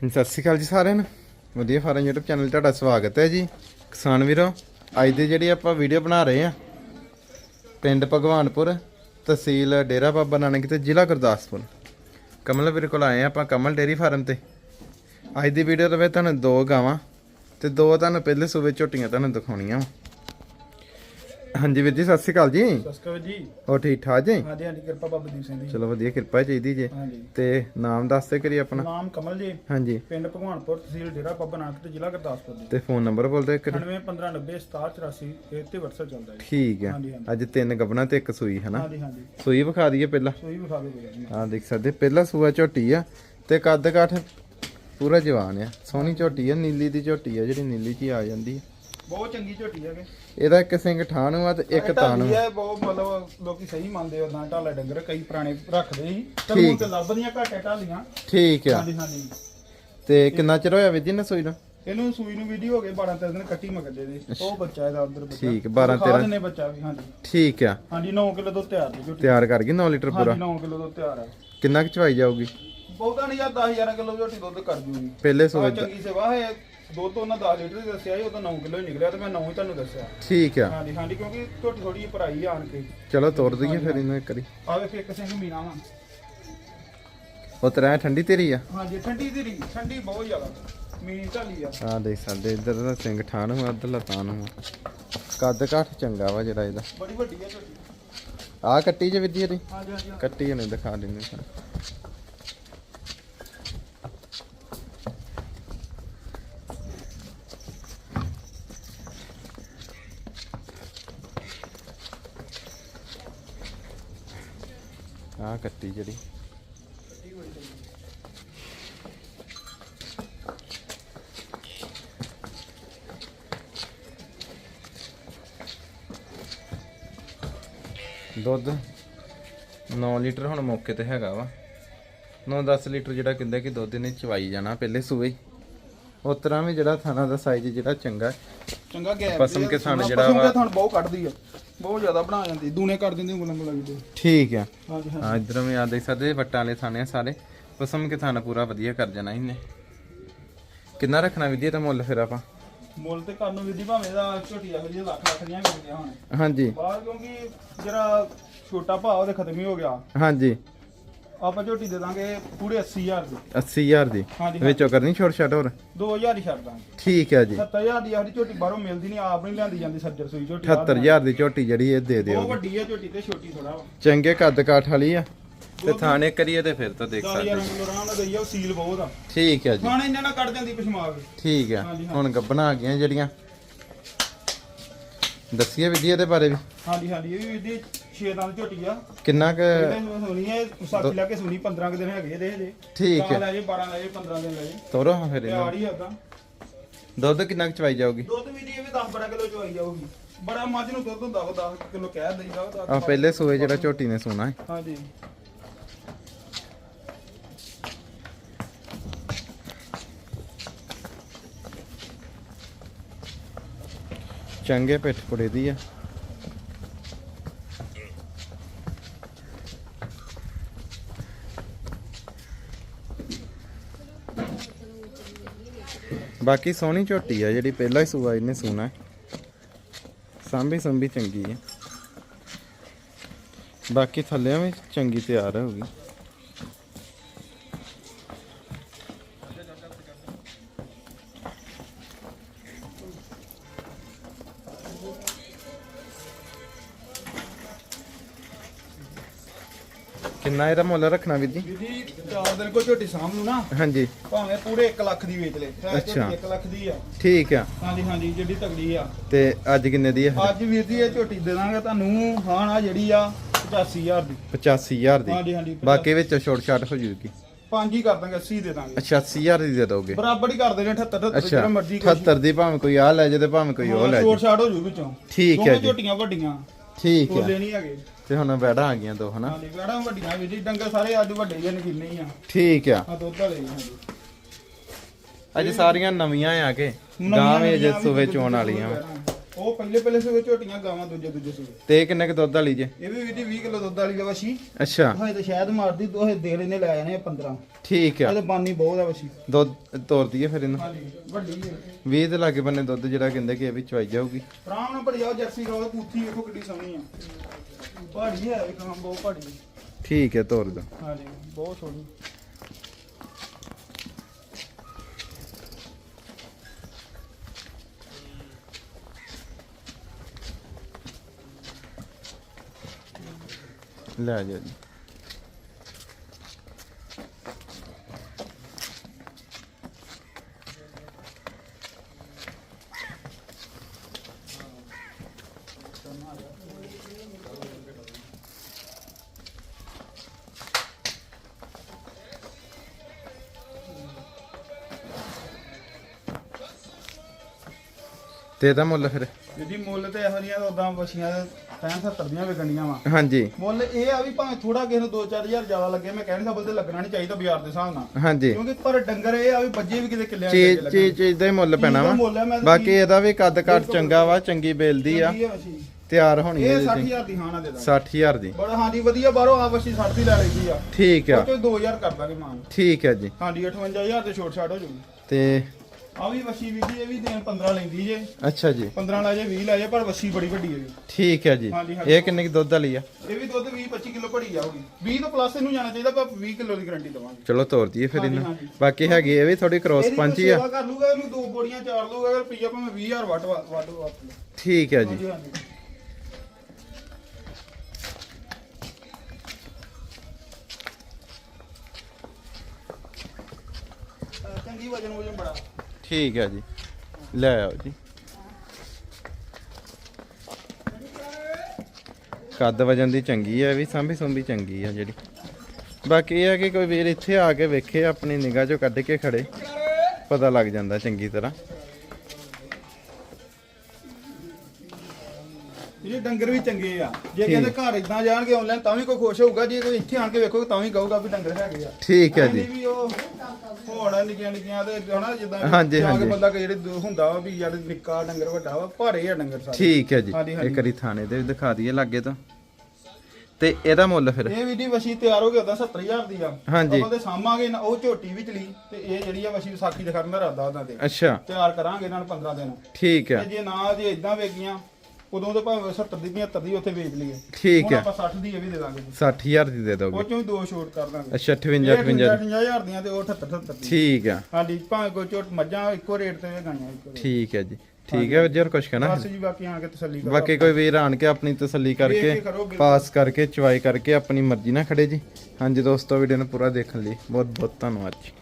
ਸਤਿ ਸ਼੍ਰੀ ਅਕਾਲ ਜੀ ਸਾਰਿਆਂ ਨੂੰ। ਵਧੀਆ ਫਾਰਮ YouTube ਚੈਨਲ 'ਤੇ ਤੁਹਾਡਾ ਸਵਾਗਤ ਹੈ ਜੀ। ਕਿਸਾਨ ਵੀਰੋ, ਅੱਜ ਦੀ ਜਿਹੜੀ ਆਪਾਂ ਵੀਡੀਓ ਬਣਾ ਰਹੇ ਆ ਪਿੰਡ ਭਗਵਾਨਪੁਰ, ਤਹਿਸੀਲ ਡੇਰਾ ਬਾਬਾ ਨਾਨਕ ਤੇ ਜ਼ਿਲ੍ਹਾ ਗੁਰਦਾਸਪੁਰ। ਕਮਲ ਵੀਰ ਕੋਲ ਆਏ ਆ ਆਪਾਂ, ਕਮਲ ਡੇਰੀ ਫਾਰਮ ਤੇ। ਅੱਜ ਦੀ ਵੀਡੀਓ ਦੇ ਵਿੱਚ ਤੁਹਾਨੂੰ ਦੋ ਗਾਵਾਂ ਤੇ ਦੋ ਤੁਹਾਨੂੰ ਪਹਿਲੇ ਸੂਬੇ ਝੋਟੀਆਂ ਤੁਹਾਨੂੰ ਦਿਖਾਉਣੀਆਂ ਵਾਂ। ਹਾਂਜੀ ਵੀਰ ਜੀ ਸਤਿ ਸ਼੍ਰੀ ਅਕਾਲ ਜੀ। ਸਸਕਰ ਜੀ। ਹੋਰ ਠੀਕ ਠਾਕ ਜੀ? ਹਾਂਜੀ ਹਾਂਜੀ ਕਿਰਪਾ ਬਾਬਾ ਦੀਪ ਸਿੰਘ ਜੀ ਚਲੋ ਵਧੀਆ ਕਿਰਪਾ ਚਾਹੀਦੀ ਜੀ। ਹਾਂਜੀ। ਤੇ ਨਾਮ ਦੱਸਦੇ ਕਰੀ ਆਪਣਾ। ਨਾਮ ਕਮਲ ਜੀ। ਹਾਂਜੀ। ਪਿੰਡ ਭਗਵਾਨਪੁਰ ਤਹਿਸੀਲ ਡੇਰਾ ਬਾਬਾ ਨਾਨਕ ਤੇ ਜ਼ਿਲ੍ਹਾ ਗੁਰਦਾਸਪੁਰ ਜੀ। ਤੇ ਫੋਨ ਨੰਬਰ ਬੋਲਦੇ ਕਰੀ 9115906784 ਇਹ ਤੇ WhatsApp ਚੱਲਦਾ ਜੀ। ਠੀਕ ਹਾਂਜੀ, ਹਾਂਜੀ। ਅੱਜ ਤਿੰਨ ਗੱਬਣਾ ਤੇ ਇੱਕ ਸੂਈ ਹਨਾ ਹਾਂਜੀ ਹਾਂਜੀ। ਸੂਈ ਵਿਖਾ ਦਈਏ ਪਹਿਲਾਂ। ਸੋਈ ਵਿਖਾ ਦਿਓ ਜੀ। ਆ ਦੇਖ ਸਕਦੇ ਪਹਿਲਾ ਸੂਆ ਝੋਟੀ ਆ ਤੇ ਕੱਦ ਕਾਠ ਪੂਰਾ ਜਵਾਨ ਆ। ਸੋਹਣੀ ਝੋਟੀ ਆ ਨੀਲੀ ਦੀ ਝੋਟੀ ਆ ਜਿਹੜੀ ਨੀਲੀ ਚ ਹੀ ਆ ਜਾਂਦੀ ਆ। ਬਹੁਤ ਚੰਗੀ ਝੋਟੀ ਹੈਗੇ ਇਹਦਾ ਇੱਕ ਸਿੰਘ ਠਾਣੂ ਆ ਤੇ ਇੱਕ ਤਾਣੂ ਹੈ ਬਹੁਤ ਮਤਲਬ ਲੋਕੀ ਸਹੀ ਮੰਨਦੇ ਉਹਦਾਂ ਢਾਲਾ ਡੰਗਰ ਕਈ ਪੁਰਾਣੇ ਰੱਖਦੇ ਸੀ ਤੇ। ਹੁਣ ਤੇ ਲੱਭਦੀਆਂ ਘਾਟੇ ਢਾਲੀਆਂ। ਠੀਕ ਆ। ਹਾਂਜੀ ਹਾਂਜੀ। ਤੇ ਕਿੰਨਾ ਚਿਰ ਹੋਇਆ ਜੀ ਨਾ ਸੂਈ ਨੂੰ? ਇਹਨੂੰ ਸੂਈ ਨੂੰ ਵੀਡੀਓ ਹੋ ਗਏ 12 13 ਦਿਨ ਕੱਟੀ ਮਗਦੇ ਦੇ ਉਹ ਬੱਚਾ ਇਹਦਾ ਉਧਰ ਬੱਚਾ। ਠੀਕ, 12 ਦਿਖਾ 13 ਦਿੰਦੇ ਬੱਚਾ ਵੀ ਹਾਂਜੀ। ਠੀਕ ਆ। ਹਾਂਜੀ 9 ਕਿਲੋ ਤੋਂ ਤਿਆਰ ਦੀ ਝੋਟੀ। ਤਿਆਰ ਕਰ ਗਈ 9 ਲੀਟਰ ਪੂਰਾ। ਹਾਂਜੀ 9 ਕਿਲੋ ਤੋਂ ਤਿਆਰ ਹੈ ਕਿੰਨਾ ਕੁ ਚਵਾਈ ਜਾਊਗੀ? ਬਹੁਤਾ ਨਹੀਂ ਯਾਰ 10 11 ਕਿਲੋ ਝੋਟੀ ਦੁੱਧ ਕਰ ਜੂਗੀ। ਪਹਿਲੇ ਸੂਏ ਚੰਗੀ ਸੇਵਾ ਹੈ ਦੁੱਧ ਉਹਨਾਂ 10 ਲੀਟਰ ਹੀ ਦੱਸਿਆ ਸੀ ਉਹ ਤਾਂ 9 ਕਿਲੋ ਹੀ ਨਿਕਲਿਆ ਤੇ ਮੈਂ 9 ਹੀ ਤੁਹਾਨੂੰ ਦੱਸਿਆ। ਠੀਕ ਆ। ਹਾਂਜੀ ਹਾਂਜੀ ਕਿਉਂਕਿ ਝੋਟੀ ਥੋੜੀ ਜਿਹੀ ਭਰਾਈ ਆਣ ਕੇ। ਚਲੋ ਤੋੜ ਦਈਏ ਫਿਰ ਇਹਨੂੰ ਇੱਕ ਵਾਰੀ। ਆ ਵੇਖ ਇੱਕ ਸਿੰਘ ਮੀਨਾ ਵਾ। ਉਹ ਤਰ੍ਹਾਂ ਠੰਡੀ ਤੇਰੀ ਆ? ਹਾਂਜੀ ਠੰਡੀ ਦੀ ਠੰਡੀ ਬਹੁਤ ਜ਼ਿਆਦਾ। ਮੀਨ ਢਾਲੀ ਆ। ਆ ਦੇਖ ਸਕਦੇ ਇੱਧਰ ਦਾ ਸਿੰਘ ਠਾਣੂ ਆ ਇੱਧਰ ਲਤਾਨੂ ਆ ਕੱਦ ਕਾਠ ਚੰਗਾ ਵਾ ਜਿਹੜਾ ਇਹਦਾ। ਬੜੀ ਵੱਡੀ ਆ ਝੋਟੀ ਆ ਕੱਟੀ ਜੇ ਵਿੱਦੀ ਇਹਦੀ ਹਾਂਜੀ ਹਾਂਜੀ ਕੱਟੀ ਨੇ ਦਿਖਾ ਦਿੰਦੇ ਸਾਂ ਆ ਕੱਟੀ ਜਿਹੜੀ ਦੁੱਧ 9 ਲੀਟਰ ਹੁਣ ਮੌਕੇ ਤੇ ਹੈਗਾ ਵਾ 9-10 ਲੀਟਰ ਜਿਹੜਾ ਕਹਿੰਦੇ ਕਿ ਦੁੱਧ ਇਹਨੇ ਚਵਾਈ ਜਾਣਾ, ਪਹਿਲੇ ਸੂਏ ਹੀ। ਉਸ ਤਰ੍ਹਾਂ ਵੀ ਜਿਹੜਾ ਥਾਣਾ ਦਾ ਸਾਈਜ਼ ਜਿਹੜਾ ਚੰਗਾ। ਚੰਗਾ ਗੈਪ ਪਸਮ ਕੇ ਥਣ ਜਿਹੜਾ ਪਸਮ ਵਾ- ਕੇ ਥਣ ਬਹੁਤ ਕੱਢਦੀ ਆ। ਬਹੁਤ ਜ਼ਿਆਦਾ ਬਣਾ ਜਾਂਦੀ ਦੂਨੇ ਕਰ ਦਿੰਦੀ ਉਂਗਲਾਂ ਉਂਗਲਾਂ ਵੀ ਠੀਕ ਆ। ਹਾਂ ਇਧਰੋਂ ਵੀ ਆ ਦੇਖ ਸਕਦੇ ਵੱਟਾਂ ਵਾਲੇ ਥਾਣੇ ਸਾਰੇ। ਪਸਮ ਕੇ ਥਾਣਾ ਪੂਰਾ ਵਧੀਆ ਕਰ ਜਾਣਾ ਇਹਨੇ। ਕਿੰਨਾ ਰੱਖਣਾ ਵਿਧੀ ਦਾ ਮੁੱਲ ਫਿਰ ਆਪਾਂ? ਮੁੱਲ ਤੇ ਕਰਨ ਨੂੰ ਵਿਧੀ ਭਾਵੇਂ ਦਾ ਝੋਟੀ ਇਹੋ ਜਿਹੀ ਲੱਖ ਲੱਖ ਦੀਆਂ ਮਿਲਦੀਆਂ ਹੁਣ। ਹਾਂਜੀ। ਬਾਹਰ ਕਿਉਂਕਿ ਜਿਹੜਾ ਛੋਟਾ ਭਾਅ ਉਹਦੇ ਖਤਮ ਹੀ ਹੋ ਗਿਆ। ਹਾਂਜੀ। ਆਪਾਂ ਝੋਟੀ ਦੇ ਦਾਂਗੇ ਪੂਰੇ 80000 ਦੀ। 80000 ਦੀ। ਹਾਂਜੀ ਵਿੱਚੋਂ ਕਰਨੀ ਛੋਟ ਛਾਟ ਹੋਰ? 2000 ਹੀ ਛੱਡ ਦਾਂਗੇ। ਠੀਕ ਹੈ ਜੀ। 70000 ਦੀ ਆਹਦੀ ਝੋਟੀ ਬਾਹਰੋਂ ਮਿਲਦੀ ਨਹੀਂ ਆਪ ਨਹੀਂ ਲਿਆਂਦੀ ਜਾਂਦੀ ਸੱਜਰ ਸੂਈ ਝੋਟੀ ਆਹ 78000 ਦੀ ਝੋਟੀ ਜਿਹੜੀ ਇਹ ਦੇ ਦਿਓ। ਬਹੁਤ ਵੱਡੀ ਹੈ ਝੋਟੀ ਤੇ ਛੋਟੀ ਥੋੜਾ ਵਾ। ਚੰਗੇ ਕੱਦ ਕਾਠ ਵਾਲੀ ਆ। ਤੇ ਥਾਣੇ ਕਰੀਏ ਤੇ ਫਿਰ ਤਾਂ ਦੇਖ 10000 ਸਕਦੇ। ਕਿਲੋ ਆਰਾਮ ਨਾਲ ਦਈਆ ਉਹ ਸੀਲ ਬਹੁਤ ਆ। ਠੀਕ ਹੈ ਜੀ। ਖਾਣੇ ਇਹਨਾਂ ਨਾਲ ਕੱਢ ਦਿੰਦੀ ਪਸ਼ਮਾਗ ਠੀਕ ਆ ਹਾਂਜੀ, ਹਾਂ। ਹੁਣ ਗੱਬਣਾ ਆ ਗਈਆਂ ਜਿਹੜੀਆਂ। ਦੱਸੀਏ ਵਿਧੀ ਇਹਦੇ ਬਾਰੇ ਵੀ। ਹਾਂਜੀ ਹਾਂਜੀ ਇਹ ਵੀ ਇਹਦੀ 6 ਦੰਦ ਝੋਟੀ ਆ। ਕਿੰਨਾ ਕੁ ਇਹਦੇ ਸੁਣੀ ਹੈ ਸਾਥੀ ਲਾ ਕੇ ਸੁਣੀ 15 ਕੁ ਦਿਨ ਹੈਗੇ ਇਹਦੇ ਹਜੇ। ਠੀਕ ਹੈ। ਲੈ ਜੇ 12 ਲੈ ਜੇ 15 ਦਿਨ ਲੈ ਜੇ। ਤੋਰੋ ਹਾਂ ਫਿਰ ਇਹਨੂੰ। ਹੀ ਆਦਾ ਦੁੱਧ ਕਿੰਨਾ ਕੁ ਚਵਾਈ ਜਾਊਗੀ? ਦੁੱਧ ਵੀ ਦੀ ਇਹ ਵੀ 10 12 ਕਿਲੋ ਚੋਈ ਜਾਊਗੀ। ਬੜਾ ਮੱਝ ਨੂੰ ਦੁੱਧ ਹੁੰਦਾ ਉਹ 10 ਕਿਲੋ ਕਹਿ ਦਈਦਾ ਆ ਪਹਿਲੇ ਸੂਏ ਜਿਹੜਾ ਝੋਟੀ ਨੇ ਸੋਣਾ ਹੈ। ਹਾਂਜੀ ਚੰਗੇ ਪਿੱਠ ਪੁੜੇ ਦੀ ਆ। ਬਾਕੀ ਸੋਹਣੀ ਝੋਟੀ ਆ ਜਿਹੜੀ ਪਹਿਲਾ ਹੀ ਸੂਆ ਇਹਨੇ ਸੂਣਾ ਸਾਂਭੀ ਸੰਭੀ ਚੰਗੀ ਹੈ। ਬਾਕੀ ਥੱਲਿਆਂ ਵੀ ਚੰਗੀ ਤਿਆਰ ਹੋਊਗੀ ਕਿੰਨਾ ਇਹਦਾ ਮੁੱਲ ਰੱਖਣਾ ਵੀਰ ਜੀ? ਜੀ ਚਾਰ ਦਿਨ ਕੋ ਝੋਟੀ ਸਾਂਭ ਨੂੰ ਨਾ ਹਾਂਜੀ। ਭਾਵੇਂ ਪੂਰੇ 1 ਲੱਖ ਦੀ ਵੇਚ ਲੈ ਅੱਛਾ। ਝੋਟੀ 1 ਲੱਖ ਦੀ ਆ। ਠੀਕ ਆ। ਹਾਂਜੀ ਹਾਂਜੀ ਜਿਹੜੀ ਤਗੜੀ ਆ। ਤੇ ਅੱਜ ਕਿੰਨੇ ਦੀ ਹੈ ਅੱਜ ਵੀਰ ਜੀ ਇਹ ਝੋਟੀ ਦੇ ਦਾਂਗੇ ਤੁਹਾਨੂੰ ਹਾਂ ਨਾ ਜਿਹੜੀ ਆ 85000 ਦੀ। 85000 ਦੀ। ਹਾਂਜੀ ਹਾਂਜੀ ਬਾਕੀ ਵਿੱਚ ਛੋਟ ਛਾਟ ਹੋ ਜੂਗੀ ਪੰਜ ਹੀ ਕਰ ਦਾਂਗੇ 80 ਦੇ ਦਾਂਗੇ। ਅੱਛਾ 80000 ਦੀ ਦੇ ਦੋਗੇ। ਬਰਾਬਰ ਹੀ ਕਰ ਦੇਣੇ 78 78 ਅੱਛਾ ਜਿਹੜਾ ਮਰਜ਼ੀ 78 ਦੀ ਭਾਵੇਂ ਕੋਈ ਆ ਲੈ ਜੇ ਤੇ ਭਾਵੇਂ ਕੋਈ ਉਹ ਲੈ ਸ਼ੋਰ ਜੇ ਸ਼ਾਟ ਹੋ ਜੂ ਵਿੱਚੋਂ। ਠੀਕ ਹੈ ਜੀ। ਝੋਟੀਆਂ ਵੱਡੀਆਂ। ਠੀਕ ਹੈ। ਹੈਗੇ। ਤੇ ਹੁਣ ਬੈੜਾ ਆ ਗਈਆਂ ਦੋ ਹਨਾ? ਹਾਂਜੀ ਗਾੜਾਂ ਵੱਡੀਆਂ ਵੀ ਜੀ ਡੰਗਰ ਸਾਰੇ ਅੱਜ ਵੱਡੇ ਜਿਹੇ ਨਕੀਨੇ ਹੀ ਆ। ਠੀਕ ਆ। ਆ ਦੁੱਧ ਵਾਲੇ ਹੀ ਹਾਂਜੀ ਅੱਜ ਸਾਰੀਆਂ ਨਵੀਆਂ ਆ ਕੇ ਨਵੀਆਂ ਗਾਂ ਵੀ ਨਵੀਆਂ ਜੇ ਸੂਵੇ ਚੋਣ ਵਾਲੀਆਂ। ਉਹ ਪਹਿਲੇ ਪਹਿਲੇ ਸੂਏ ਝੋਟੀਆਂ ਗਾਵਾਂ ਦੂਜੇ ਦੂਜੇ ਸੂਏ ਤੇ ਕਿੰਨੇ ਕੁ ਦੁੱਧ ਵਾਲੀ ਜੇ? ਇਹ ਵੀ ਵੀਰ ਜੀ 20 ਕਿਲੋ ਦੁੱਧ ਵਾਲੀ ਆ ਵਸ਼ੀ ਅੱਛਾ। ਹੋਏ ਤੇ ਸ਼ਾਇਦ ਮਾਰਦੀ ਦੋਹੇ ਦੇ ਲੈਨੇ ਲੈ ਜਾਣੇ ਆ 15 ਠੀਕ ਆ। ਇਹਦੇ ਬਾਨੀ ਬਹੁਤ ਆ ਵਸ਼ੀ ਦੁੱਧ ਤੋਰ ਦਈਏ ਫਿਰ ਇਹਨੂੰ? ਹਾਂਜੀ ਵੱਡੀ ਹੈ 20 ਦੇ ਲਾਗੇ ਬੰਨੇ ਦੁੱਧ ਜਿਹੜਾ ਕਹਿੰਦੇ ਕਿ ਇਹ ਵੀ ਚਵਾਈ ਜਾਊਗੀ। ਆਰਾਮ ਨਾਲ ਬੜੀ ਆ ਜਰਸੀ ਗਾਂ ਕੁੱਥੀ ਵੇਖੋ ਕਿੱਡੀ ਸੋਹਣੀ ਆ। ਬੜੀ ਹੈ ਇਹ ਕੰਮ ਬਹੁਤ ਬੜੀ ਠੀਕ ਹੈ ਤੋਰ ਦੋ ਹਾਂਜੀ ਬਹੁਤ ਸੋਹਣੀ। ਲੈ ਜਾ ਜੀ। ਤੇ ਇਹਦਾ ਮੁੱਲ ਫਿਰ। ਜਿਹਦੀ ਮੁੱਲ ਤੇ ਇਹੋ ਜਿਹੀਆਂ ਉਦਾਂ ਵਸ਼ੀਆਂ ਦੇ 65 70 ਦੀਆਂ ਵਿਕਣੀਆਂ ਵਾ। ਹਾਂਜੀ। ਮੁੱਲ ਇਹ ਆ ਵੀ ਭਾਵੇਂ ਥੋੜਾ ਕਿਸੇ ਨੂੰ 2-4000 ਜ਼ਿਆਦਾ ਲੱਗੇ ਮੈਂ ਕਹਿਣ ਸਬਲ ਤੇ ਲੱਗਣਾ ਨਹੀਂ ਚਾਹੀਦਾ ਬਾਜ਼ਾਰ ਦੇ ਹਿਸਾਬ ਨਾਲ। ਹਾਂਜੀ। ਕਿਉਂਕਿ ਪਰ ਡੰਗਰ ਇਹ ਆ ਵੀ ਬੱਜੇ ਵੀ ਕਿਤੇ ਕਿੱਲਿਆਂ ਚੀਜ਼ ਚੀਜ਼ ਚੀਜ਼ ਦਾ ਹੀ ਮੁੱਲ ਪੈਣਾ ਦਾ ਹੈ, ਵਾ ਬਾਕੀ ਇਹਦਾ ਵੀ ਕੱਦ ਕੱਟ ਚੰਗਾ ਵਾ ਚੰਗੀ ਬੇਲਦੀ ਆ। ਤਿਆਰ ਹੋਣੀ ਹੈ ਇਹ ਜੀ 60000 ਦੀ ਹਾਂ ਨਾ ਦੇ ਦਾਂ 60000 ਦੀ। ਬੜਾ ਹਾਂਜੀ ਵਧੀਆ ਬਾਹਰੋਂ ਆ ਵਸ਼ੀ 60 ਦੀ ਲੈ ਲਈਦੀ ਆ। ਠੀਕ ਆ। ਉਹ ਚੋਂ 2000 ਕਰ ਦਾਂਗੇ ਮਾਨ ਠੀਕ ਹੈ ਜੀ। ਹਾਂਜੀ 58000 ਤੇ ਛੋਟ ਛਾਟ ਹੋ ਜੂਗੀ ਤੇ ਆ ਵੀ ਵਸ਼ੀ ਵੀ ਜੀ ਇਹ ਵੀ ਦਿਨ 15 ਲੈਂਦੀ ਜੇ। ਅੱਛਾ ਜੀ। 15 ਲੈ ਜੇ 20 ਲੈ ਜੇ ਪਰ ਵਸ਼ੀ ਬੜੀ ਵੱਡੀ ਹੈ ਜੀ। ਠੀਕ ਹੈ ਜੀ। ਹਾਂਜੀ, ਹਾਂਜੀ। ਇਹ ਕਿੰਨੇ ਕੀ ਦੁੱਧ ਵਾਲੀ ਆ? ਇਹ ਵੀ ਦੁੱਧ 20 25 ਕਿਲੋ ਭੜੀ ਜਾਊਗੀ 20 ਤੋਂ ਪਲੱਸ ਇਹਨੂੰ ਜਾਣਾ ਚਾਹੀਦਾ ਪਰ 20 ਕਿਲੋ ਦੀ ਗਾਰੰਟੀ ਦਵਾਂਗੇ। ਚਲੋ ਤੋਰ ਦਈਏ ਫਿਰ ਹਾਂਜੀ, ਇਹਨੂੰ। ਹਾਂਜੀ। ਬਾਕੀ ਹੈਗੀ ਇਹ ਵੀ ਥੋੜੀ ਕ੍ਰੋਸ ਇਹਦੀ ਕੋਈ ਪੰਚ ਆ। ਸੇਵਾ ਕਰ ਲੂਗਾ ਇਹਨੂੰ ਦੋ ਬੋੜੀਆਂ ਚਾਰ ਲੂਗਾ ਅਗਰ ਪੀਆ ਭਾਵੇਂ 20000 ਵੱਟ ਵੱਟ ਵੱਟ ਠੀਕ ਹੈ ਜੀ। ਹਾਂਜੀ ਹਾਂਜੀ। ਅਹ ਚੰਗੀ ਵਜਨ ਵਜਨ ਬੜਾ। ਠੀਕ ਹੈ ਜੀ। ਲੈ ਆਓ ਜੀ। ਕੱਦ ਵਜਨ ਦੀ ਚੰਗੀ ਹੈ ਵੀ ਸਾਂਭੀ ਸੁੰਭੀ ਚੰਗੀ ਆ ਜਿਹੜੀ। ਬਾਕੀ ਇਹ ਹੈ ਕਿ ਕੋਈ ਵੀਰ ਇੱਥੇ ਆ ਕੇ ਵੇਖੇ, ਆਪਣੀ ਨਿਗਾਹ ਚੋਂ ਕੱਢ ਕੇ ਖੜੇ। ਪਤਾ ਲੱਗ ਜਾਂਦਾ ਚੰਗੀ ਤਰ੍ਹਾਂ। ਇਹ ਡੰਗਰ ਵੀ ਚੰਗੇ ਆ। ਜੇ ਕਹਿੰਦੇ ਘਰ ਇਦਾਂ ਜਾਣਗੇ ਆਨਲਾਈਨ ਤਾਂ ਵੀ ਕੋਈ ਖੁਸ਼ ਹੋਊਗਾ। ਜੇ ਕੋਈ ਇੱਥੇ ਆਣ ਕੇ ਵੇਖੋ ਤਾਂ ਵੀ ਕਹੂਗਾ ਵੀ ਡੰਗਰ ਹੈਗੇ ਆ। ਠੀਕ ਹੈ ਜੀ। ਐਵੇਂ ਵੀ ਉਹ ਹੋਣਾ ਨਿੱਕੀਆਂ ਨਿੱਕੀਆਂ ਤੇ ਹਨਾ ਜਿੱਦਾਂ ਹਾਂਜੀ, ਹਾਂਜੀ। ਬੰਦਾ ਕਿ ਜਿਹੜੇ ਹੁੰਦਾ ਵਾ ਵੀ ਯਾਰ ਨਿੱਕਾ ਡੰਗਰ ਵੱਡਾ ਵਾ ਭਾਰੇ ਆ ਡੰਗਰ ਸਾਰੇ। ਠੀਕ ਹੈ ਜੀ। ਇੱਕ ਵਾਰੀ ਥਾਣੇ ਦੇ ਦਿਖਾ ਦਈਏ ਲਾਗੇ ਤੋਂ। ਤੇ ਇਹਦਾ ਮੁੱਲ ਫਿਰ? ਇਹ ਵੀ ਦੀ ਵਸ਼ੀ ਤਿਆਰ ਹੋ ਗਿਆ ਉਹਦਾ 70000 ਦੀ ਆ। ਹਾਂਜੀ। ਸਾਮਾਂਗੇ ਨਾ ਉਹ ਝੋਟੀ ਵੀ ਚਲੀ ਤੇ ਇਹ ਜਿਹੜੀ ਆ ਵਸ਼ੀ ਵਿਸਾਖੀ ਦੇ ਅੱਛਾ। ਤਿਆਰ ਕਰਾਂਗੇ ਇਹਨਾਂ ਨੂੰ 15 ਦਿਨ। ਠੀਕ ਹੈ। ਤੇ ਜੇ ਨਾ ਜੇ ਇਦਾਂ ਵੇਗੀਆਂ ਉਦੋਂ ਤੇ ਭਾਵੇਂ 70 ਦੀ 75 ਦੀ ਉੱਥੇ ਵੇਚ ਲਈਏ। ਠੀਕ ਹੁਣ ਹੈ। ਆਪਾਂ 60 ਦੀ ਇਹ ਵੀ ਦੇ ਦਾਂਗੇ ਜੀ। 60000 ਦੀ ਦੇ ਉਹ ਦੋਗੇ ਚੋਂ ਵੀ ਦੋ ਛੋਟ ਕਰ ਦਾਂਗੇ। ਅੱਛਾ 58 58 58000 ਦੀਆਂ ਤੇ ਉਹ 78 78 ਦੀ ਠੀਕ ਆ। ਹਾਂਜੀ ਭਾਵੇਂ ਕੋਈ ਝੋਟ ਮੱਝਾਂ ਇੱਕੋ ਰੇਟ ਤੇ ਗਾਈਆਂ ਇੱਕੋ ਠੀਕ ਹੈ ਜੀ। ਠੀਕ ਹੈ ਜਰ ਕੁਛ ਕਹਿਣਾ। ਬਸ ਜੀ ਬਾਕੀ ਆਣ ਕੇ ਤਸੱਲੀ ਕਰੋ ਬਾਕੀ ਕੋਈ ਵੀਰ ਆਣ ਕੇ ਆਪਣੀ ਤਸੱਲੀ ਕਰਕੇ ਕਰੋ ਬਿਲਕੁਲ। ਪਾਸ ਕਰਕੇ ਚੁਆਈ ਕਰਕੇ ਆਪਣੀ ਮਰਜ਼ੀ ਨਾਲ ਖੜੇ ਜੀ। ਹਾਂਜੀ ਦੋਸਤੋ ਵੀਡੀਓ ਨੂੰ ਪੂਰਾ ਦੇਖਣ ਲਈ ਬਹੁਤ ਬਹੁਤ ਧੰਨਵਾਦ ਜੀ।